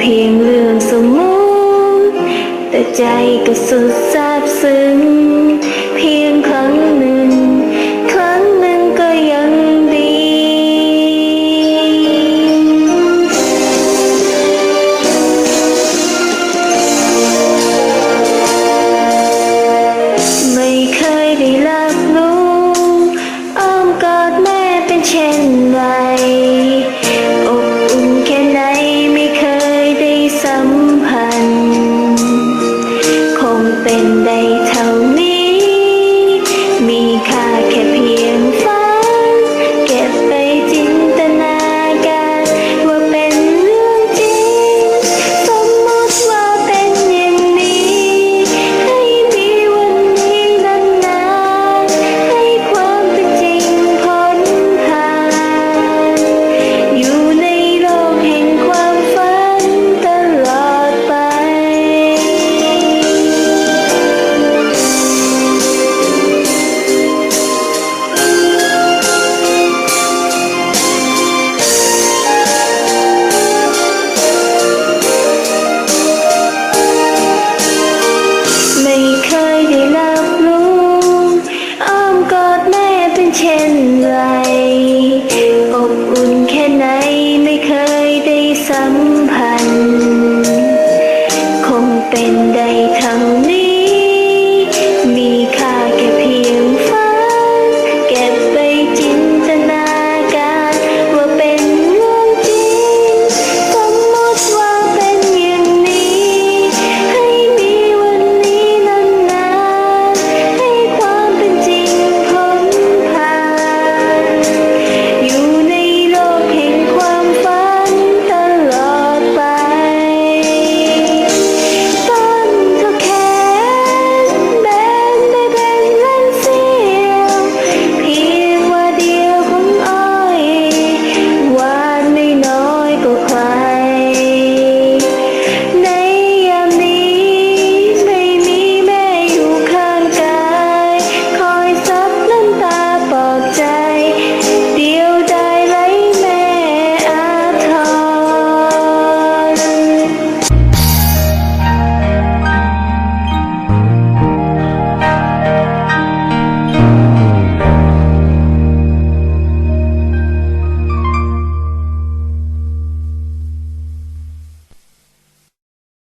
เพียงเรื่องสมมติแต่ใจก็สุดซาบซึ้ง and they Been đây